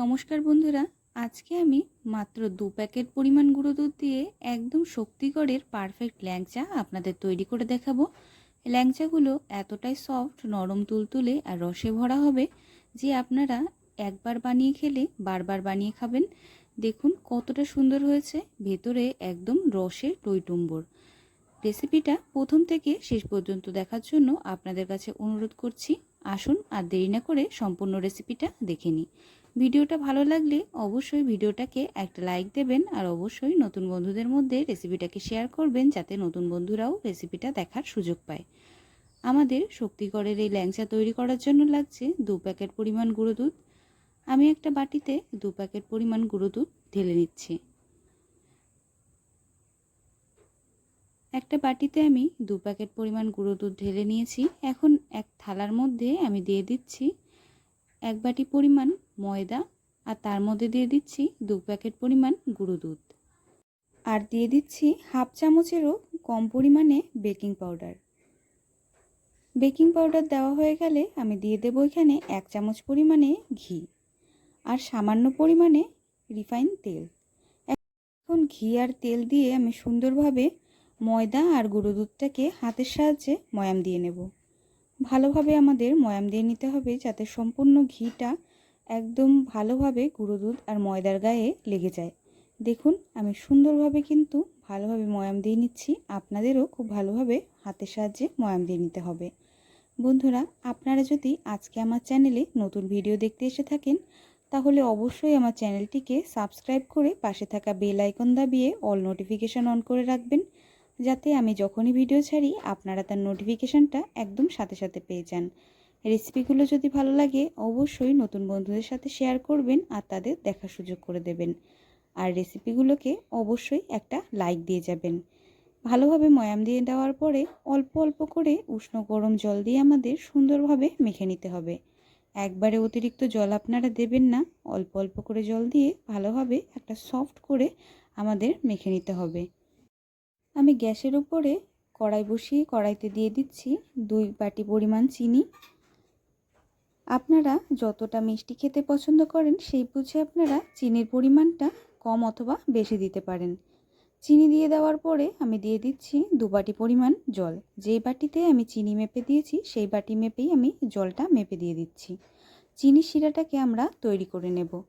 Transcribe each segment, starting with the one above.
নমস্কার বন্ধুরা, আজকে আমি মাত্র দু প্যাকেট পরিমাণ গুঁড়ো দুধ দিয়ে একদম শক্তিগড়ের পারফেক্ট ল্যাংচা আপনাদের তৈরি করে দেখাবো। ল্যাংচাগুলো এতটাই সফট নরম তুলতুলে আর রসে ভরা হবে যে আপনারা একবার বানিয়ে খেলে বারবার বানিয়ে খাবেন। দেখুন কতটা সুন্দর হয়েছে, ভেতরে একদম রসে টইটুম্বর। রেসিপিটা প্রথম থেকে শেষ পর্যন্ত দেখার জন্য আপনাদের কাছে অনুরোধ করছি, আসুন আর দেরি না করে সম্পূর্ণ রেসিপিটা দেখে নিই। ভিডিওটা ভালো লাগলে অবশ্যই ভিডিওটাকে একটা লাইক দেবেন আর অবশ্যই নতুন বন্ধুদের মধ্যে রেসিপিটাকে শেয়ার করবেন যাতে নতুন বন্ধুরাও রেসিপিটা দেখার সুযোগ পায়। আমাদের শক্তিগড়ের এই ল্যাংচা তৈরি করার জন্য লাগছে দু প্যাকেট পরিমাণ গুঁড়ো দুধ। আমি একটা বাটিতে দু প্যাকেট পরিমাণ গুঁড়ো দুধ ঢেলে নিচ্ছি। একটা বাটিতে আমি দু প্যাকেট পরিমাণ গুঁড়ো দুধ ঢেলে নিয়েছি। এখন এক থালার মধ্যে আমি দিয়ে দিচ্ছি এক বাটি পরিমাণ ময়দা আর তার মধ্যে দিয়ে দিচ্ছি দু প্যাকেট পরিমাণ গুঁড়ো দুধ। আর দিয়ে দিচ্ছি হাফ চামচেরও কম পরিমাণে বেকিং পাউডার। বেকিং পাউডার দেওয়া হয়ে গেলে আমি দিয়ে দেবো এখানে এক চামচ পরিমাণে ঘি আর সামান্য পরিমাণে রিফাইন তেল। এখন ঘি আর তেল দিয়ে আমি সুন্দরভাবে ময়দা আর গুঁড়ো দুধটাকে হাতের সাহায্যে ময়াম দিয়ে নেব। ভালোভাবে আমাদের ময়াম দিয়ে নিতে হবে যাতে সম্পূর্ণ ঘিটা একদম ভালোভাবে গুঁড়ো দুধ আর ময়দার গায়ে লেগে যায়। দেখুন, আমি সুন্দরভাবে কিন্তু ভালোভাবে ময়াম দিয়ে নিচ্ছি। আপনাদেরও খুব ভালোভাবে হাতের সাহায্যে ময়াম দিয়ে নিতে হবে। বন্ধুরা, আপনারা যদি আজকে আমার চ্যানেলে নতুন ভিডিও দেখতে এসে থাকেন, তাহলে অবশ্যই আমার চ্যানেলটিকে সাবস্ক্রাইব করে পাশে থাকা বেল আইকন দাবিয়ে অল নোটিফিকেশান অন করে রাখবেন, যাতে আমি যখনই ভিডিও ছাড়ি, আপনারা তার নোটিফিকেশানটা একদম সাথে সাথে পেয়ে যান। রেসিপিগুলো যদি ভালো লাগে, অবশ্যই নতুন বন্ধুদের সাথে শেয়ার করবেন আর তাদের দেখার সুযোগ করে দেবেন। আর রেসিপিগুলোকে অবশ্যই একটা লাইক দিয়ে যাবেন। ভালোভাবে ময়াম দিয়ে দেওয়ার পরে অল্প অল্প করে উষ্ণ গরম জল দিয়ে আমাদের সুন্দরভাবে মেখে নিতে হবে। একবারে অতিরিক্ত জল আপনারা দেবেন না, অল্প অল্প করে জল দিয়ে ভালোভাবে একটা সফট করে আমাদের মেখে নিতে হবে। আমি গ্যাসের উপরে কড়াই বসিয়ে কড়াইতে দিয়ে দিচ্ছি দুই বাটি পরিমাণ চিনি আপনারা যতটা মিষ্টি খেতে পছন্দ করেন, সেই বুঝে আপনারা চিনির পরিমাণটা কম অথবা বেশি দিতে পারেন। চিনি দিয়ে দেওয়ার পরে আমি দিয়ে দিচ্ছি দু বাটি পরিমাণ জল। যেই বাটিতে আমি চিনি মেপে দিয়েছি, সেই বাটি মেপেই আমি জলটা মেপে দিয়ে দিচ্ছি। চিনি শিরাটাকে আমরা তৈরি করে নেব।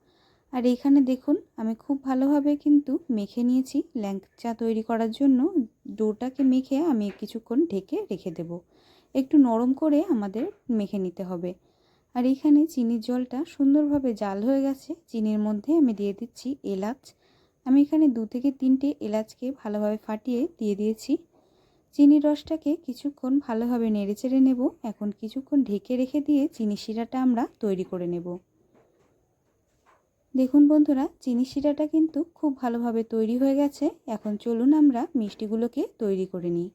আর এইখানে দেখুন, আমি খুব ভালোভাবে কিন্তু মেখে নিয়েছি ল্যাংচা তৈরি করার জন্য। ডোটাকে মেখে আমি কিছুক্ষণ ঢেকে রেখে দেব। একটু নরম করে আমাদের মেখে নিতে হবে। আর এখানে চিনির জলটা সুন্দরভাবে জাল হয়ে গেছে। চিনির মধ্যে আমি দিয়ে দিচ্ছি এলাচ। আমি এখানে দু থেকে তিনটে এলাচকে ভালোভাবে ফাটিয়ে দিয়ে দিয়েছি। চিনির রসটাকে কিছুক্ষণ ভালোভাবে নেড়ে চেড়ে নেব। এখন কিছুক্ষণ ঢেকে রেখে দিয়ে চিনি শিরাটা আমরা তৈরি করে নেব। দেখুন বন্ধুরা, চিনি শিরাটা কিন্তু খুব ভালোভাবে তৈরি হয়ে গেছে। এখন চলুন আমরা মিষ্টিগুলোকে তৈরি করে নিই।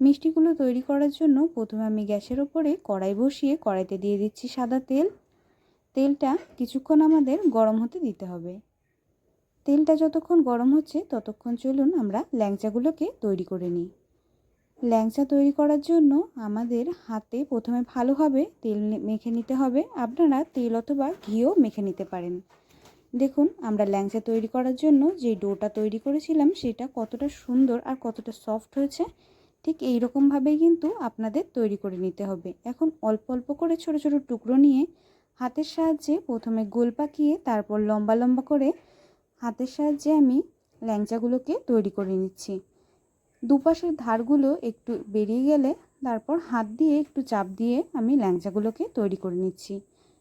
মিষ্টিগুলো তৈরি করার জন্য প্রথমে আমি গ্যাসের ওপরে কড়াই বসিয়ে কড়াইতে দিয়ে দিচ্ছি সাদা তেল। তেলটা কিছুক্ষণ আমাদের গরম হতে দিতে হবে। তেলটা যতক্ষণ গরম হচ্ছে ততক্ষণ চলুন আমরা ল্যাংচাগুলোকে তৈরি করে নিই। ল্যাংচা তৈরি করার জন্য আমাদের হাতে প্রথমে ভালোভাবে তেল মেখে নিতে হবে। আপনারা তেল অথবা ঘিও মেখে নিতে পারেন। দেখুন, আমরা ল্যাংচা তৈরি করার জন্য যে ডোটা তৈরি করেছিলাম সেটা কতটা সুন্দর আর কতটা সফট হয়েছে। ঠিক এই রকমভাবেই কিন্তু আপনাদের তৈরি করে নিতে হবে। এখন অল্প অল্প করে ছোট ছোট টুকরো নিয়ে হাতের সাহায্যে প্রথমে গোল পাকিয়ে তারপর লম্বা লম্বা করে হাতের সাহায্যে আমি ল্যাংচাগুলোকে তৈরি করে নিচ্ছি। দুপাশের ধারগুলো একটু বেরিয়ে গেলে তারপর হাত দিয়ে একটু চাপ দিয়ে আমি ল্যাংচাগুলোকে তৈরি করে নিচ্ছি।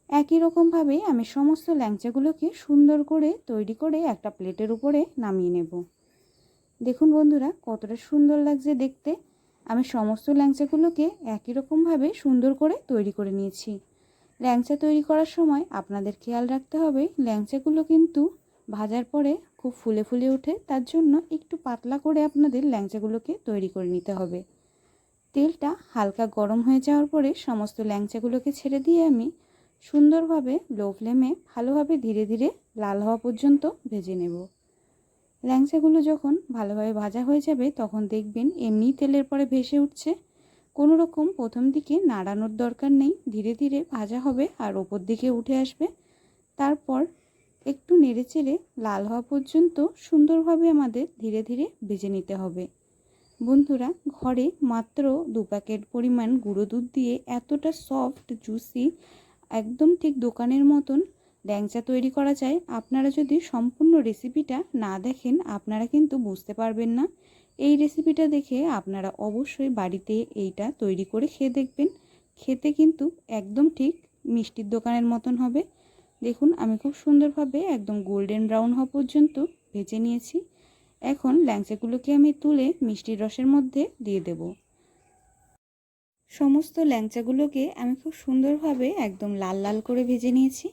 একই রকমভাবে আমি সমস্ত ল্যাংচাগুলোকে সুন্দর করে তৈরি করে একটা প্লেটের উপরে নামিয়ে নেব। দেখুন বন্ধুরা, কতটা সুন্দর লাগছে দেখতে। আমি সমস্ত ল্যাংচাগুলোকে একই রকমভাবে সুন্দর করে তৈরি করে নিয়েছি। ল্যাংচা তৈরি করার সময় আপনাদের খেয়াল রাখতে হবে, ল্যাংচাগুলো কিন্তু ভাজার পরে খুব ফুলে ফুলে ওঠে, তার জন্য একটু পাতলা করে আপনাদের ল্যাংচাগুলোকে তৈরি করে নিতে হবে। তেলটা হালকা গরম হয়ে যাওয়ার পরে সমস্ত ল্যাংচাগুলোকে ছেড়ে দিয়ে আমি সুন্দরভাবে লো ফ্লেমে ভালোভাবে ধীরে ধীরে লাল হওয়া পর্যন্ত ভেজে নেব। ল্যাংচাগুলো যখন ভালোভাবে ভাজা হয়ে যাবে, তখন দেখবেন এমনি তেলের পরে ভেসে উঠছে। কোনো রকম প্রথম দিকে নাড়ানোর দরকার নেই, ধীরে ধীরে ভাজা হবে আর ওপর দিকে উঠে আসবে। তারপর একটু নেড়েচেড়ে লাল হওয়া পর্যন্ত সুন্দরভাবে আমাদের ধীরে ধীরে ভেজে নিতে হবে। বন্ধুরা, ঘরে মাত্র দু প্যাকেট পরিমাণ গুঁড়ো দুধ দিয়ে এতটা সফট, জুসি, একদম ঠিক দোকানের মতন ল্যাংচা তৈরি করা যায়, আপনারা যদি সম্পূর্ণ রেসিপিটা না দেখেন, আপনারা কিন্তু বুঝতে পারবেন না। এই রেসিপিটা দেখে আপনারা অবশ্যই বাড়িতে এইটা তৈরি করে খেয়ে দেখবেন। খেতে কিন্তু একদম ঠিক মিষ্টির দোকানের মতন হবে। দেখুন, আমি খুব সুন্দরভাবে একদম গোল্ডেন ব্রাউন হওয়া পর্যন্ত ভেজে নিয়েছি। এখন ল্যাংচাগুলোকে আমি তুলে মিষ্টির রসের মধ্যে দিয়ে দেব। সমস্ত ল্যাংচাগুলোকে আমি খুব সুন্দরভাবে একদম লাল লাল করে ভেজে নিয়েছি।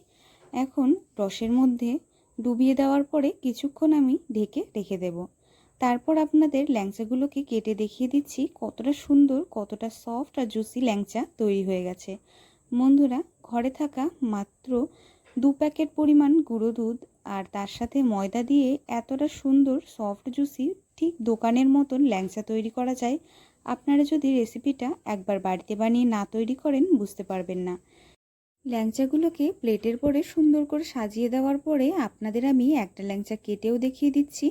এখন রসের মধ্যে ডুবিয়ে দেওয়ার পরে কিছুক্ষণ আমি ঢেকে রেখে দেব। তারপর আপনাদের ল্যাংচাগুলোকে কেটে দেখিয়ে দিচ্ছি কতটা সুন্দর, কতটা সফট আর জুসি ল্যাংচা তৈরি হয়ে গেছে। বন্ধুরা, ঘরে থাকা মাত্র দু প্যাকেট পরিমাণ গুঁড়ো দুধ আর তার সাথে ময়দা দিয়ে এতটা সুন্দর সফট জুসি ঠিক দোকানের মতন ল্যাংচা তৈরি করা যায়, আপনারা যদি রেসিপিটা একবার বাড়িতে বানিয়ে না তৈরি করেন, বুঝতে পারবেন না। ল্যাংচাগুলোকে প্লেটের পরে সুন্দর করে সাজিয়ে দেওয়ার পরে আপনাদের আমি একটা ল্যাংচা কেটেও দেখিয়ে দিচ্ছি।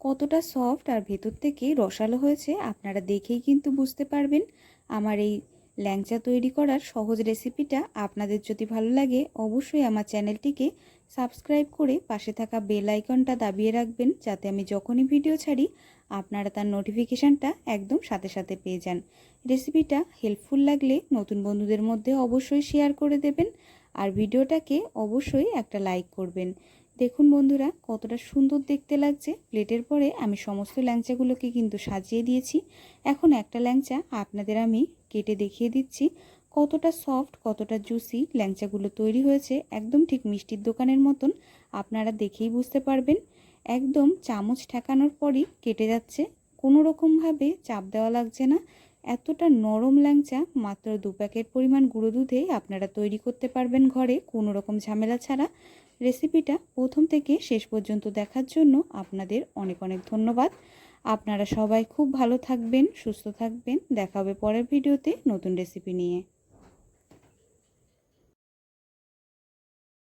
কতটা সফট আর ভেতর থেকে রসালো হয়েছে আপনারা দেখেই কিন্তু বুঝতে পারবেন। আমার এই ল্যাংচা তৈরি করার সহজ রেসিপিটা আপনাদের যদি ভালো লাগে অবশ্যই আমার চ্যানেলটিকে সাবস্ক্রাইব করে পাশে থাকা বেল আইকনটা দাবিয়ে রাখবেন যাতে আমি যখনই ভিডিও ছাড়ি, আপনারা তার নোটিফিকেশানটা একদম সাথে সাথে পেয়ে যান। রেসিপিটা হেল্পফুল লাগলে নতুন বন্ধুদের মধ্যে অবশ্যই শেয়ার করে দেবেন আর ভিডিওটাকে অবশ্যই একটা লাইক করবেন। দেখুন বন্ধুরা, কতটা সুন্দর দেখতে লাগছে। প্লেটের পরে আমি সমস্ত ল্যাংচাগুলোকে কিন্তু সাজিয়ে দিয়েছি। এখন একটা ল্যাংচা আপনাদের আমি কেটে দেখিয়ে দিচ্ছি। কতটা সফট, কতটা জুসি ল্যাংচাগুলো তৈরি হয়েছে একদম ঠিক মিষ্টির দোকানের মতন আপনারা দেখেই বুঝতে পারবেন। একদম চামচ ঠেকানোর পরই কেটে যাচ্ছে, কোনো রকমভাবে চাপ দেওয়া লাগছে না। এতটা নরম ল্যাংচা, মাত্র দু প্যাকেট পরিমাণ গুঁড়ো দুধেই আপনারা তৈরি করতে পারবেন ঘরে, কোনো রকম ঝামেলা ছাড়া। রেসিপিটা প্রথম থেকে শেষ পর্যন্ত দেখার জন্য আপনাদের অনেক অনেক ধন্যবাদ। আপনারা সবাই খুব ভালো থাকবেন, সুস্থ থাকবেন। দেখা হবে পরের ভিডিওতে নতুন রেসিপি নিয়ে।